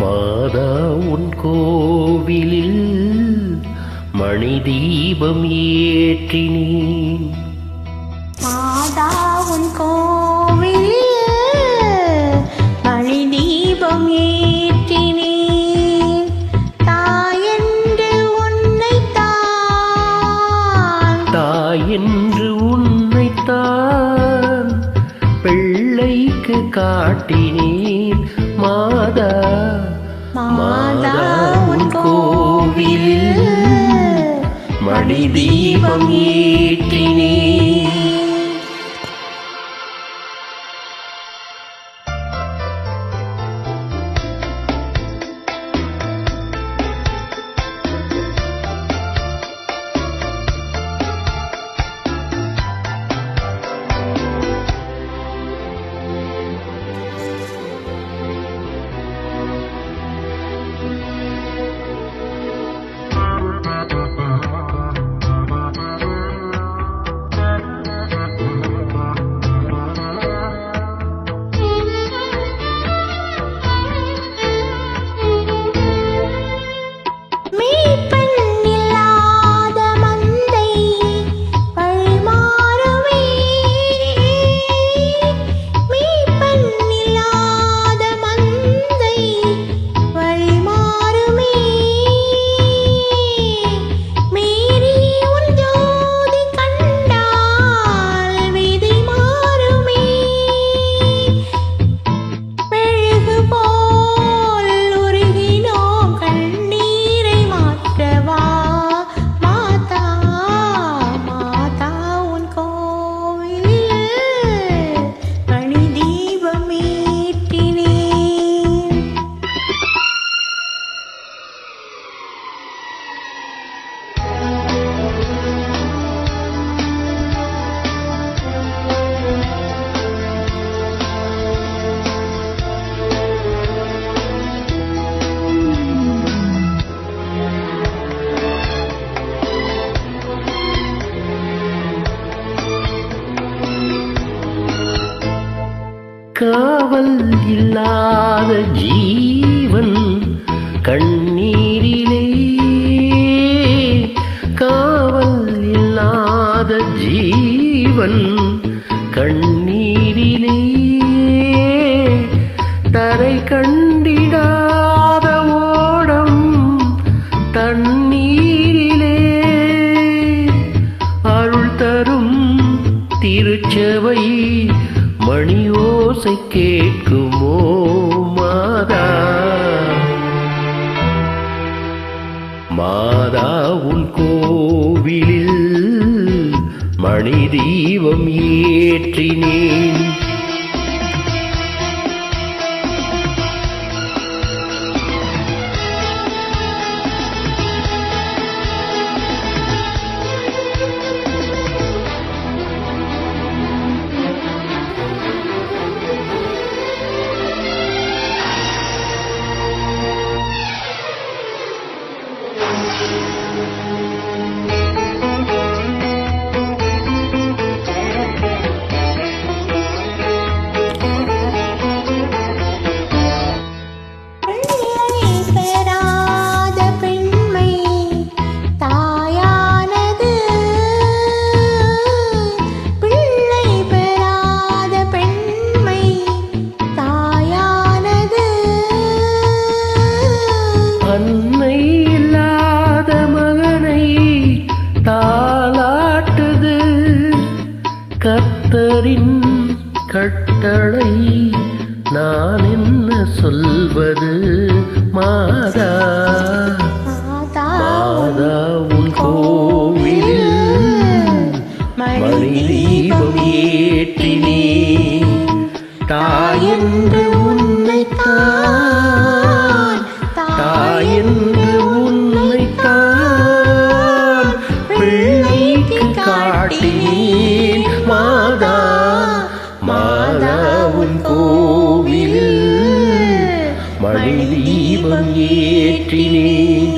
மாதா உன் கோவிலில் மணி தீபம் ஏற்றினேன். மாதா உன் கோவில் மணி தீபம் ஏற்றினேன் தாயென்று உன்னைத்தான். தாயென்று உன்னைத்தான் பிள்ளைக்கு காட்டினேன். மாதா மாதா உன் கோவில் மணி தீபம் ஏற்றினே காவல் இல்லாத ஜீவன் கண்ணீரிலே. காவல் இல்லாத ஜீவன் கண்ணீரிலே. தரை கண்டிடாத ஓடம் தண்ணீரிலே. அருள் தரும் திருச்சபை மணி ஓசை கேட்குமோ மாதா? மாதா உன் கோவிலில் மணி தீபம் ஏற்றினேன். கத்தரின் கட்டளை நான் என்ன சொல்வது? மாதா மாதா உன் கோவிலில் மணி தீபம் ஏற்றினே. தாயென்று உன்னைத்தான் தாயென்று உன்னைத்தான் பிள்ளைக்கு காட்டினேன் தமிழ் தீபம் ஏற்றினேன்.